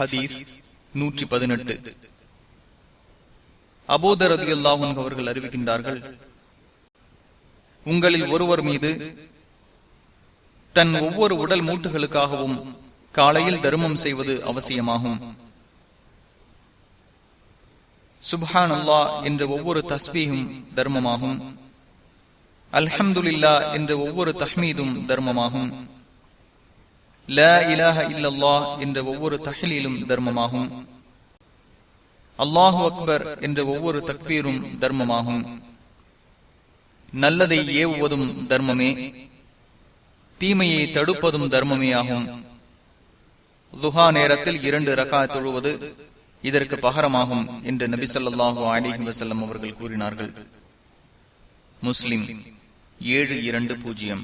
ஹதீஸ் நூற்றி பதினெட்டு அபோதரது அல்லாஹன் அவர்கள் அறிவிக்கின்றார்கள் உங்களில் ஒருவர் மீது தன் ஒவ்வொரு உடல் மூட்டுகளுக்காகவும் காலையில் தர்மம் செய்வது அவசியமாகும். சுபஹான் அல்லா என்ற ஒவ்வொரு தஸ்பீகும் தர்மமாகும். அல்ஹம்துல்லா என்ற ஒவ்வொரு தஹ்மீதும் தர்மமாகும். ல இலாஹ இல்லல்லா என்ற ஒவ்வொரு தஹ்லீலும் தர்மமாகும். அல்லாஹு அக்பர் என்ற ஒவ்வொரு தக்பீரும் தர்மமாகும். நல்லதை ஏவுவதும் தர்மமே. தீமையை தடுப்பதும் தர்மமே ஆகும் துஹா நேரத்தில் இரண்டு ரகா தொழுவது இதற்கு பகரமாகும் என்று நபி சொல்லாஹு அலிஹி வசல்லம் அவர்கள் கூறினார்கள். முஸ்லிம் ஏழு இரண்டு பூஜ்ஜியம்.